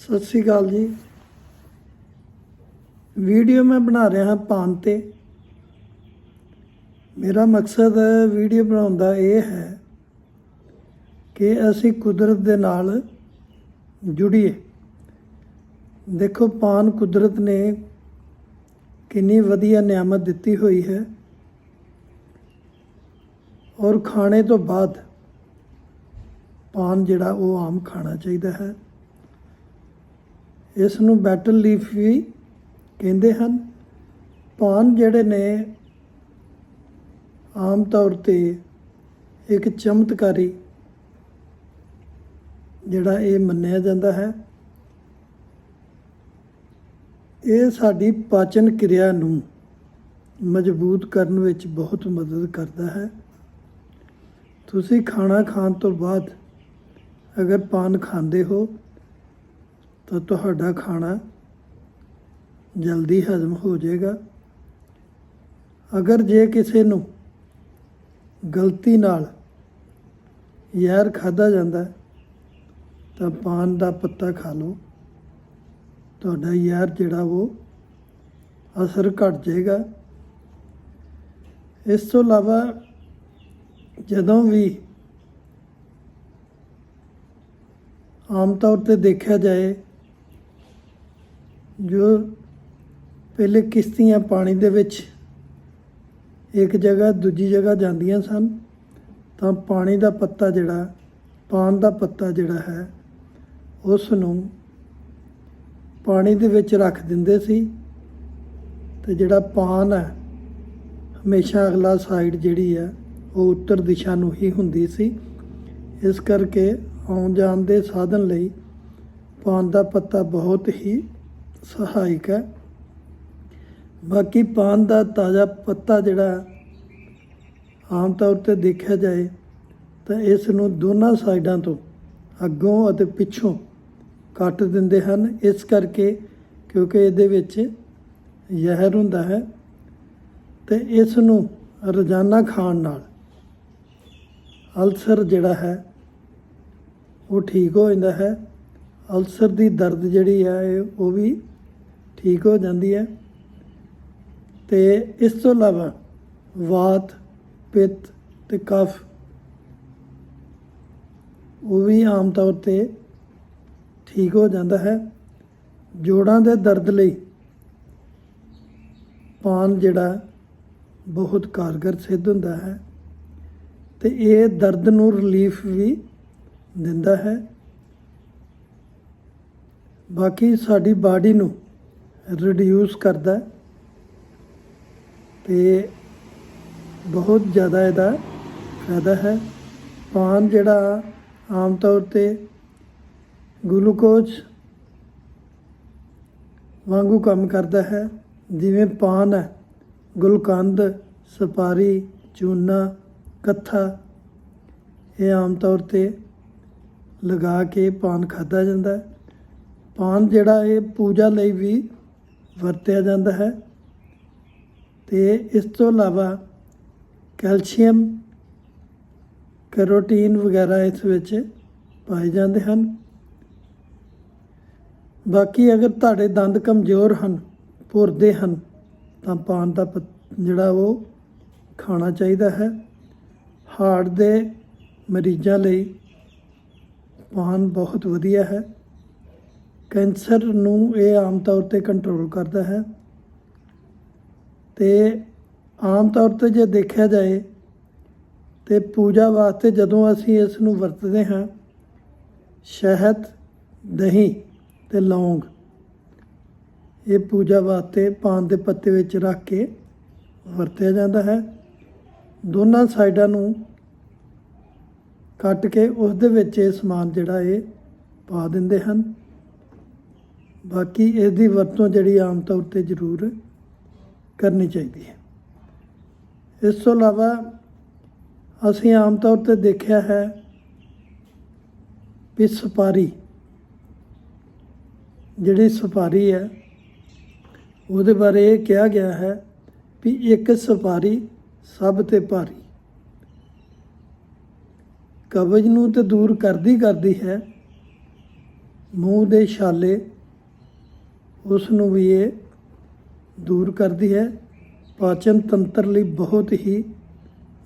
ਸਤਿ ਸ੍ਰੀ ਅਕਾਲ ਜੀ। ਵੀਡੀਓ ਮੈਂ ਬਣਾ ਰਿਹਾ ਹਾਂ ਪਾਨ ਤੇ। ਮੇਰਾ ਮਕਸਦ ਵੀਡੀਓ ਬਣਾਉਣ ਦਾ ਇਹ ਹੈ ਕਿ ਅਸੀਂ ਕੁਦਰਤ ਦੇ ਨਾਲ ਜੁੜੀਏ। ਦੇਖੋ ਪਾਨ ਕੁਦਰਤ ਨੇ ਕਿੰਨੀ ਵਧੀਆ ਨਿਆਮਤ ਦਿੱਤੀ ਹੋਈ ਹੈ। ਔਰ ਖਾਣੇ ਤੋਂ ਬਾਅਦ ਪਾਨ ਜਿਹੜਾ ਉਹ ਆਮ ਖਾਣਾ ਚਾਹੀਦਾ ਹੈ। ਇਸ ਨੂੰ ਬੈਟਲ ਲੀਫ ਵੀ ਕਹਿੰਦੇ ਹਨ। ਪਾਨ ਜਿਹੜੇ ਨੇ, ਆਮ ਤੌਰ ਤੇ ਇੱਕ ਚਮਤਕਾਰੀ ਜਿਹੜਾ ਇਹ ਮੰਨਿਆ ਜਾਂਦਾ ਹੈ। ਇਹ ਸਾਡੀ ਪਾਚਨ ਕਿਰਿਆ ਨੂੰ ਮਜ਼ਬੂਤ ਕਰਨ ਵਿੱਚ ਬਹੁਤ ਮਦਦ ਕਰਦਾ ਹੈ। ਤੁਸੀਂ ਖਾਣਾ ਖਾਣ ਤੋਂ ਬਾਅਦ ਅਗਰ ਪਾਨ ਖਾਂਦੇ ਹੋ ਤਾਂ ਤੁਹਾਡਾ ਖਾਣਾ ਜਲਦੀ ਹਜ਼ਮ ਹੋ ਜਾਏਗਾ। ਅਗਰ ਜੇ ਕਿਸੇ ਨੂੰ ਗਲਤੀ ਨਾਲ ਜ਼ਹਿਰ ਖਾਦਾ ਜਾਂਦਾ, ਤਾਂ ਪਾਨ ਦਾ ਪੱਤਾ ਖਾ ਲਓ। ਤੁਹਾਡਾ ਜ਼ਹਿਰ ਜਿਹੜਾ ਉਹ ਅਸਰ ਘਟ ਜਾਏਗਾ। ਇਸ ਤੋਂ ਇਲਾਵਾ ਜਦੋਂ ਵੀ ਆਮ ਤੌਰ ਤੇ ਦੇਖਿਆ ਜਾਏ ਜੋ ਪਹਿਲੇ ਕਿਸ਼ਤੀਆਂ ਪਾਣੀ ਦੇ ਵਿੱਚ ਇੱਕ ਜਗ੍ਹਾ ਦੂਜੀ ਜਗ੍ਹਾ ਜਾਂਦੀਆਂ ਸਨ, ਤਾਂ ਪਾਣੀ ਦਾ ਪੱਤਾ ਜਿਹੜਾ, ਪਾਨ ਦਾ ਪੱਤਾ ਜਿਹੜਾ ਹੈ ਉਸ ਨੂੰ ਪਾਣੀ ਦੇ ਵਿੱਚ ਰੱਖ ਦਿੰਦੇ ਸੀ ਤੇ ਜਿਹੜਾ ਪਾਨ ਹੈ, ਹਮੇਸ਼ਾ ਅਗਲਾ ਸਾਈਡ ਜਿਹੜੀ ਹੈ, ਉਹ ਉੱਤਰ ਦਿਸ਼ਾ ਨੂੰ ਹੀ ਹੁੰਦੀ ਸੀ। ਇਸ ਕਰਕੇ ਆਉਣ ਜਾਣ ਦੇ ਸਾਧਨ ਲਈ ਪਾਨ ਦਾ ਪੱਤਾ ਬਹੁਤ ਹੀ ਸਹਾਇਕ ਹੈ। ਬਾਕੀ ਪਾਨ ਦਾ ਤਾਜ਼ਾ ਪੱਤਾ ਜਿਹੜਾ ਆਮ ਤੌਰ ਤੇ ਦੇਖਿਆ ਜਾਏ ਤਾਂ ਇਸ ਨੂੰ ਦੋਨਾਂ ਸਾਈਡਾਂ ਤੋਂ ਅੱਗੋਂ ਅਤੇ ਪਿੱਛੋਂ ਕੱਟ ਦਿੰਦੇ ਹਨ। ਇਸ ਕਰਕੇ ਕਿਉਂਕਿ ਇਹਦੇ ਵਿੱਚ ਜ਼ਹਿਰ ਹੁੰਦਾ ਹੈ ਤੇ ਇਸ ਨੂੰ ਰੋਜ਼ਾਨਾ ਖਾਣ ਨਾਲ ਅਲਸਰ ਜਿਹੜਾ ਹੈ ਉਹ ਠੀਕ ਹੋ ਜਾਂਦਾ ਹੈ। ਅਲਸਰ ਦੀ ਦਰਦ ਜਿਹੜੀ ਹੈ ਇਹ ਉਹ ਵੀ ਠੀਕ ਹੋ ਜਾਂਦੀ ਹੈ। ਤੇ ਇਸ ਤੋਂ ਇਲਾਵਾ ਵਾਤ, ਪਿੱਤ ਤੇ ਕਫ ਉਹ ਵੀ ਆਮ ਤੌਰ ਤੇ ਠੀਕ ਹੋ ਜਾਂਦਾ ਹੈ। ਜੋੜਾਂ ਦੇ ਦਰਦ ਲਈ ਪਾਨ ਜਿਹੜਾ ਬਹੁਤ ਕਾਰਗਰ ਸਿੱਧ ਹੁੰਦਾ ਹੈ ਤੇ ਇਹ ਦਰਦ ਨੂੰ ਰਿਲੀਫ ਵੀ ਦਿੰਦਾ ਹੈ। ਬਾਕੀ ਸਾਡੀ ਬਾਡੀ ਨੂੰ ਰਿਡਿਊਸ ਕਰਦਾ ਹੈ। ਤੇ ਬਹੁਤ ਜ਼ਿਆਦਾ ਇਹਦਾ ਫਾਇਦਾ ਹੈ। ਪਾਨ ਜਿਹੜਾ ਆਮ ਤੌਰ ਤੇ ਗਲੂਕੋਜ਼ ਵਾਂਗੂ ਕੰਮ ਕਰਦਾ ਹੈ। ਜਿਵੇਂ ਪਾਨ ਹੈ, ਗੁਲਕੰਦ, ਸੁਪਾਰੀ, ਚੂਨਾ, ਕੱਥਾ, ਇਹ ਆਮ ਤੌਰ ਤੇ ਲਗਾ ਕੇ ਪਾਨ ਖਾਦਾ ਜਾਂਦਾ ਪਾਨ ਜਿਹੜਾ ਇਹ ਪੂਜਾ ਲਈ ਵੀ ਵਰਤਿਆ ਜਾਂਦਾ ਹੈ ਤੇ ਇਸ ਤੋਂ ਇਲਾਵਾ ਕੈਲਸ਼ੀਅਮ, ਕੈਰੋਟੀਨ ਵਗੈਰਾ ਇਸ ਵਿੱਚ ਪਾਏ ਜਾਂਦੇ ਹਨ। ਬਾਕੀ ਅਗਰ ਤੁਹਾਡੇ ਦੰਦ ਕਮਜ਼ੋਰ ਹਨ ਭੁਰਦੇ ਹਨ, ਤਾਂ ਪਾਨ ਦਾ ਪੱਤ- ਜਿਹੜਾ ਉਹ ਖਾਣਾ ਚਾਹੀਦਾ ਹੈ। ਹਾਰਟ ਦੇ ਮਰੀਜ਼ਾਂ ਲਈ ਪਾਨ ਬਹੁਤ ਵਧੀਆ ਹੈ। ਕੈਂਸਰ ਨੂੰ ਇਹ ਆਮ ਤੌਰ ਤੇ ਕੰਟਰੋਲ ਕਰਦਾ ਹੈ ਤੇ ਆਮ ਤੌਰ ਤੇ ਜੇ ਦੇਖਿਆ ਜਾਏ ਤੇ ਪੂਜਾ ਵਾਸਤੇ ਜਦੋਂ ਅਸੀਂ ਇਸ ਨੂੰ ਵਰਤਦੇ ਹਾਂ, ਸ਼ਹਿਦ, ਦਹੀਂ ਤੇ ਲੌਂਗ, ਇਹ ਪੂਜਾ ਵਾਸਤੇ ਪਾਨ ਦੇ ਪੱਤੇ ਵਿੱਚ ਰੱਖ ਕੇ ਵਰਤਿਆ ਜਾਂਦਾ ਹੈ। ਦੋਨਾਂ ਸਾਈਡਾਂ ਨੂੰ ਕੱਟ ਕੇ ਉਸ ਦੇ ਵਿੱਚ ਇਹ ਸਮਾਨ ਜਿਹੜਾ ਇਹ ਪਾ ਦਿੰਦੇ ਹਨ। ਬਾਕੀ ਇਸ ਦੀ ਵਰਤੋਂ ਜਿਹੜੀ ਆਮ ਤੌਰ ਤੇ ਜ਼ਰੂਰ ਕਰਨੀ ਚਾਹੀਦੀ ਹੈ। ਇਸ ਤੋਂ ਇਲਾਵਾ ਅਸੀਂ ਆਮ ਤੌਰ ਤੇ ਦੇਖਿਆ ਹੈ ਵੀ ਸੁਪਾਰੀ, ਜਿਹੜੀ ਸਪਾਰੀ ਹੈ, ਉਹਦੇ ਬਾਰੇ ਇਹ ਕਿਹਾ ਗਿਆ ਹੈ ਵੀ ਇੱਕ ਸੁਪਾਰੀ ਸਭ ਤੇ ਭਾਰੀ। ਕਬਜ਼ ਨੂੰ ਤੇ ਦੂਰ ਕਰਦੀ ਕਰਦੀ ਹੈ, ਮੂੰਹ ਦੇ ਛਾਲੇ ਉਸ ਨੂੰ ਵੀ ਇਹ ਦੂਰ ਕਰਦੀ ਹੈ। ਪਾਚਨ ਤੰਤਰ ਲਈ ਬਹੁਤ ਹੀ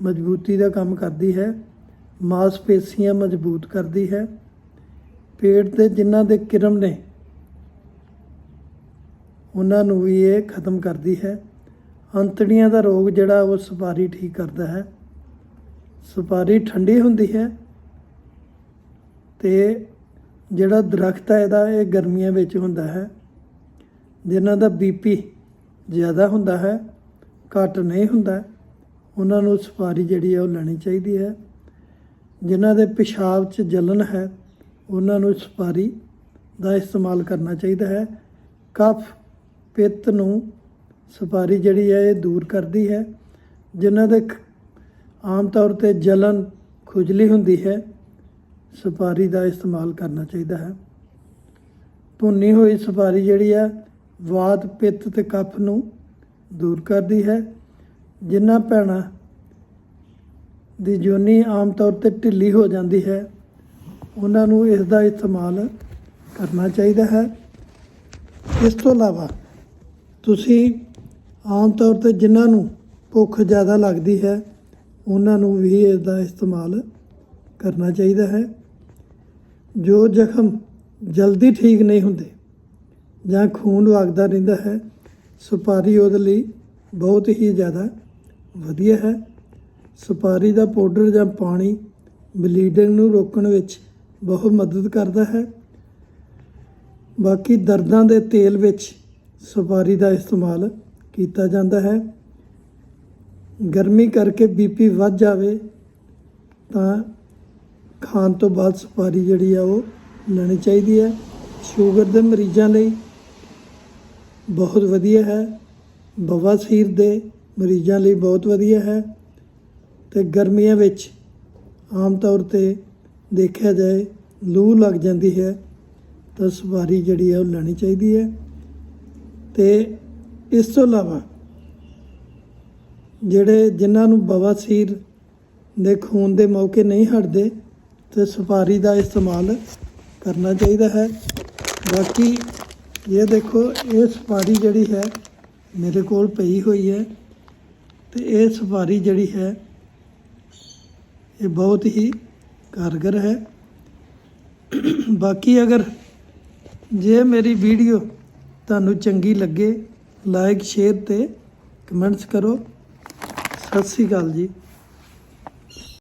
ਮਜ਼ਬੂਤੀ ਦਾ ਕੰਮ ਕਰਦੀ ਹੈ। ਮਾਸਪੇਸ਼ੀਆਂ ਮਜ਼ਬੂਤ ਕਰਦੀ ਹੈ। ਪੇਟ ਦੇ ਜਿਨ੍ਹਾਂ ਦੇ ਕਿਰਮ ਨੇ, ਉਹਨਾਂ ਨੂੰ ਵੀ ਇਹ ਖਤਮ ਕਰਦੀ ਹੈ। ਅੰਤੜੀਆਂ ਦਾ ਰੋਗ ਜਿਹੜਾ ਉਹ ਸੁਪਾਰੀ ਠੀਕ ਕਰਦਾ ਹੈ। ਸੁਪਾਰੀ ਠੰਡੀ ਹੁੰਦੀ ਹੈ ਤੇ ਜਿਹੜਾ ਦਰਖਤ ਹੈ ਇਹਦਾ, ਇਹ ਗਰਮੀਆਂ ਵਿੱਚ ਹੁੰਦਾ ਹੈ। ਜਿਨ੍ਹਾਂ ਦਾ ਬੀਪੀ ਜ਼ਿਆਦਾ ਹੁੰਦਾ ਹੈ, ਘੱਟ ਨਹੀਂ ਹੁੰਦਾ, ਉਹਨਾਂ ਨੂੰ ਸਫਾਰੀ ਜਿਹੜੀ ਹੈ ਉਹ ਲੈਣੀ ਚਾਹੀਦੀ ਹੈ। ਜਿਨ੍ਹਾਂ ਦੇ ਪਿਸ਼ਾਬ 'ਚ ਜਲਨ ਹੈ, ਉਹਨਾਂ ਨੂੰ ਸੁਪਾਰੀ ਦਾ ਇਸਤੇਮਾਲ ਕਰਨਾ ਚਾਹੀਦਾ ਹੈ। ਕਫ ਪਿੱਤ ਨੂੰ ਸੁਪਾਰੀ ਜਿਹੜੀ ਹੈ ਇਹ ਦੂਰ ਕਰਦੀ ਹੈ, ਜਿਨ੍ਹਾਂ ਦੇ ਖ- ਆਮ ਤੌਰ ਤੇ ਜਲਨ ਖੁਜਲੀ ਹੁੰਦੀ ਹੈ ਸੁਪਾਰੀ ਦਾ ਇਸਤੇਮਾਲ ਕਰਨਾ ਚਾਹੀਦਾ ਹੈ। ਭੁੰਨੀ ਹੋਈ ਸਫਾਰੀ ਜਿਹੜੀ ਹੈ ਵਾਤ ਪਿੱਤ ਤੇ ਕਫ ਨੂੰ ਦੂਰ ਕਰਦੀ ਹੈ। ਜਿਨ੍ਹਾਂ ਭੈਣਾਂ ਦੀ ਜੋਨੀ ਆਮ ਤੌਰ ਤੇ ਢਿੱਲੀ ਹੋ ਜਾਂਦੀ ਹੈ, ਉਹਨਾਂ ਨੂੰ ਇਸ ਦਾ ਇਸਤੇਮਾਲ ਕਰਨਾ ਚਾਹੀਦਾ ਹੈ। ਇਸ ਤੋਂ ਇਲਾਵਾ ਤੁਸੀਂ ਆਮ ਤੌਰ ਤੇ ਜਿਨ੍ਹਾਂ ਨੂੰ ਭੁੱਖ ਜ਼ਿਆਦਾ ਲੱਗਦੀ ਹੈ, ਉਹਨਾਂ ਨੂੰ ਵੀ ਇਸ ਦਾ ਇਸਤੇਮਾਲ ਕਰਨਾ ਚਾਹੀਦਾ ਹੈ। ਜੋ ਜ਼ਖਮ ਜਲਦੀ ਠੀਕ ਨਹੀਂ ਹੁੰਦੇ ਜਾਂ ਖੂਨ ਵਗਦਾ ਰਹਿੰਦਾ ਹੈ, ਸੁਪਾਰੀ ਉਹਦੇ ਲਈ ਬਹੁਤ ਹੀ ਜ਼ਿਆਦਾ ਵਧੀਆ ਹੈ। ਸੁਪਾਰੀ ਦਾ ਪਾਊਡਰ ਜਾਂ ਪਾਣੀ ਬਲੀਡਿੰਗ ਨੂੰ ਰੋਕਣ ਵਿੱਚ ਬਹੁਤ ਮਦਦ ਕਰਦਾ ਹੈ। ਬਾਕੀ ਦਰਦਾਂ ਦੇ ਤੇਲ ਵਿੱਚ ਸੁਪਾਰੀ ਦਾ ਇਸਤੇਮਾਲ ਕੀਤਾ ਜਾਂਦਾ ਹੈ। ਗਰਮੀ ਕਰਕੇ ਬੀਪੀ ਵੱਧ ਜਾਵੇ ਤਾਂ ਖਾਣ ਤੋਂ ਬਾਅਦ ਸੁਪਾਰੀ ਜਿਹੜੀ ਆ ਉਹ ਲੈਣੀ ਚਾਹੀਦੀ ਹੈ। ਸ਼ੂਗਰ ਦੇ ਮਰੀਜ਼ਾਂ ਲਈ ਬਹੁਤ ਵਧੀਆ ਹੈ। ਬਵਾਸੀਰ ਦੇ ਮਰੀਜ਼ਾਂ ਲਈ ਬਹੁਤ ਵਧੀਆ ਹੈ ਤੇ ਗਰਮੀਆਂ ਵਿੱਚ ਆਮ ਤੌਰ ਤੇ ਦੇਖਿਆ ਜਾਏ ਲੂ ਲੱਗ ਜਾਂਦੀ ਹੈ ਤਾਂ ਸੁਪਾਰੀ ਜਿਹੜੀ ਹੈ ਉਹ ਲੈਣੀ ਚਾਹੀਦੀ ਹੈ। ਤੇ ਇਸ ਤੋਂ ਇਲਾਵਾ ਜਿਹੜੇ ਜਿਨ੍ਹਾਂ ਨੂੰ ਬਵਾਸੀਰ ਦੇ ਖੂਨ ਦੇ ਮੌਕੇ ਨਹੀਂ ਹਟਦੇ ਤੇ ਸਫਾਰੀ ਦਾ ਇਸਤੇਮਾਲ ਕਰਨਾ ਚਾਹੀਦਾ ਹੈ। ਬਾਕੀ ਇਹ ਦੇਖੋ, ਇਹ ਸੁਪਾਰੀ ਜਿਹੜੀ ਹੈ ਮੇਰੇ ਕੋਲ ਪਈ ਹੋਈ ਹੈ ਤੇ ਇਹ ਸੁਪਾਰੀ ਜਿਹੜੀ ਹੈ, ਇਹ ਬਹੁਤ ਹੀ ਕਾਰਗਰ ਹੈ। ਬਾਕੀ ਅਗਰ ਜੇ ਮੇਰੀ ਵੀਡੀਓ ਤੁਹਾਨੂੰ ਚੰਗੀ ਲੱਗੇ ਲਾਈਕ ਸ਼ੇਅਰ ਤੇ ਕਮੈਂਟਸ ਕਰੋ। ਸਤਿ ਸ੍ਰੀ ਅਕਾਲ ਜੀ।